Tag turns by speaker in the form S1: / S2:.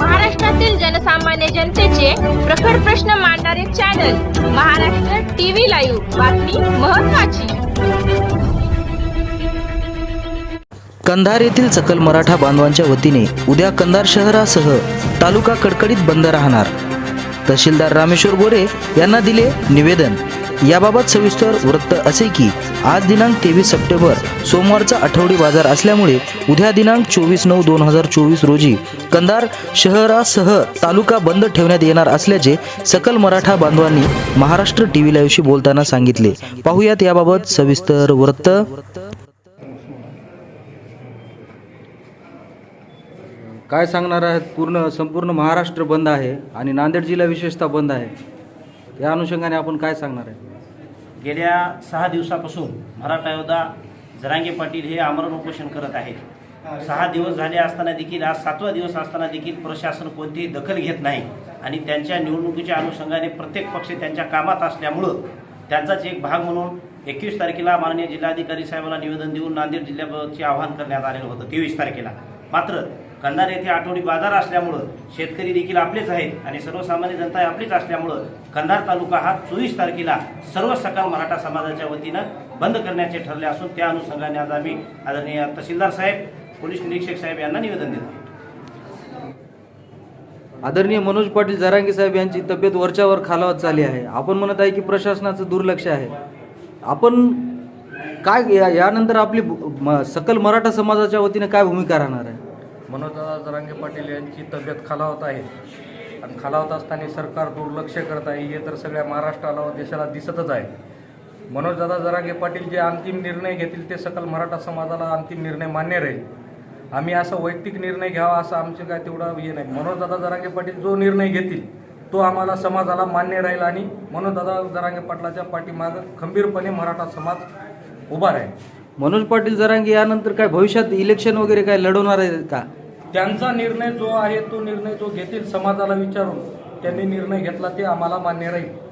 S1: महाराष्ट्रातील जनसामान्य जनतेचे प्रखर प्रश्न मांडणारे चॅनल महाराष्ट्र टीव्ही लाईव्ह बातमी महत्वाची.
S2: कंधार येथील सकल मराठा बांधवांच्या वतीने उद्या कंधार शहरासह तालुका कडकडीत बंद राहणार. तहसीलदार रामेश्वर गोरे यांना दिले निवेदन. याबाबत सविस्तर वृत्त असे की आज दिनांक तेवीस सप्टेंबर सोमवारचा आठवडी बाजार असल्यामुळे उद्या दिनांक चोवीस नऊ दोन हजार चोवीस रोजी कंधार शहरासह तालुका बंद ठेवण्यात येणार असल्याचे सकल मराठा बांधवांनी महाराष्ट्र टी व्ही लाईव्हशी बोलताना सांगितले. पाहुयात याबाबत सविस्तर वृत्त. काय सांगणार आहेत? पूर्ण संपूर्ण महाराष्ट्र बंद आहे आणि नांदेड जिल्हा विशेषतः बंद आहे. या अनुषंगाने आपण काय सांगणार आहे?
S3: गेल्या सहा दिवसापासून मराठा योद्धा जरांगे पाटील हे आमरण उपोषण करत आहेत. सहा दिवस झाले असताना देखील आज सातवा दिवस असताना देखील प्रशासन कोणतीही दखल घेत नाही आणि त्यांच्या निवडणुकीच्या अनुषंगाने प्रत्येक पक्ष त्यांच्या कामात असल्यामुळं त्यांचाच एक भाग म्हणून एकवीस तारखेला माननीय जिल्हाधिकारी साहेबांना निवेदन देऊन नांदेड जिल्ह्याचे आवाहन करण्यात आलेलं होतं तेवीस तारखेला. मात्र कंधार येथे आठवडी बाजार असल्यामुळं शेतकरी देखील आपलेच आहेत आणि सर्वसामान्य जनता आपलीच असल्यामुळं कंधार तालुका हा चोवीस तारखेला सर्व सकाळ मराठा समाजाच्या वतीनं बंद करण्याचे ठरले असून त्या अनुषंगाने आज आम्ही आदरणीय तहसीलदार साहेब पोलीस निरीक्षक साहेब यांना निवेदन दिलं
S2: आदरणीय मनोज पाटील जरांगे साहेब यांची तब्येत वरच्यावर खालावत चालली आहे. आपण म्हणत आहे की प्रशासनाचं दुर्लक्ष आहे. आपण काय या- यानंतर आपली म- सकल मराठा समाजाच्या वतीने काय भूमिका राहणार आहे?
S4: मनोजदादा जरांगे पाटील यांची तब्येत खालावत आहे. आणि खालावत असताना सरकार दुर्लक्ष करत आहे हे तर सगळ्या महाराष्ट्राला व देशाला दिसतच आहे. मनोजदादा जरांगे पाटील जे अंतिम निर्णय घेतील ते सकल मराठा समाजाला अंतिम निर्णय मान्य राहील. आम्ही असं वैयक्तिक निर्णय घ्यावा असं आमचे काय तेवढं हे नाही. मनोजदादा जरांगे पाटील जो निर्णय घेतील तो आम्हाला समाजाला मान्य राहील आणि मनोजदादा जरांगे पाटलाच्या पाठीमागं खंबीरपणे मराठा समाज उभा राहील.
S2: मनोज पाटील जरांगे यानंतर काय भविष्यात इलेक्शन वगैरे काय लढवणार आहे का?
S4: त्यांचा निर्णय जो आहे तो निर्णय जो घेतील समाजाला विचारून. त्यांनी निर्णय घेतला ते आम्हाला मान्य राहील.